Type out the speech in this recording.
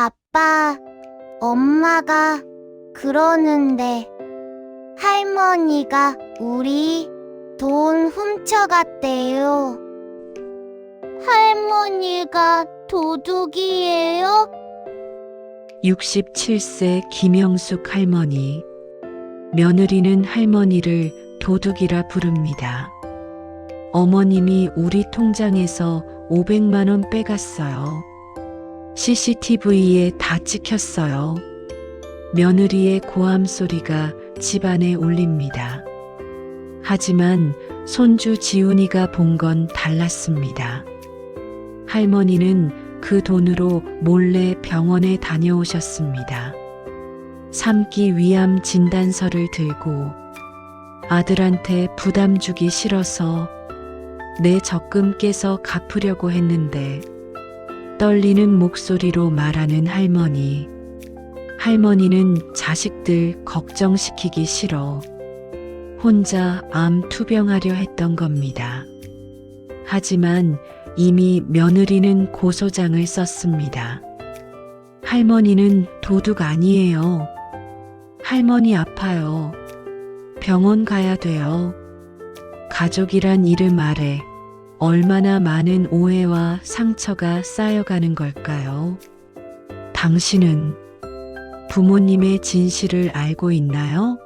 아빠, 엄마가 그러는데 할머니가 우리 돈 훔쳐갔대요. 할머니가 도둑이에요? 67세 김영숙 할머니. 며느리는 할머니를 도둑이라 부릅니다. 어머님이 우리 통장에서 500만 원 빼갔어요. CCTV에 다 찍혔어요. 며느리의 고함 소리가 집안에 울립니다. 하지만 손주 지훈이가 본 건 달랐습니다. 할머니는 그 돈으로 몰래 병원에 다녀오셨습니다. 3기 위암 진단서를 들고 아들한테 부담 주기 싫어서 내 적금 깨서 갚으려고 했는데 떨리는 목소리로 말하는 할머니. 할머니는 자식들 걱정시키기 싫어 혼자 암 투병하려 했던 겁니다. 하지만 이미 며느리는 고소장을 썼습니다. 할머니는 도둑 아니에요. 할머니 아파요. 병원 가야 돼요. 가족이란 이름 아래 얼마나 많은 오해와 상처가 쌓여가는 걸까요? 당신은 부모님의 진실을 알고 있나요?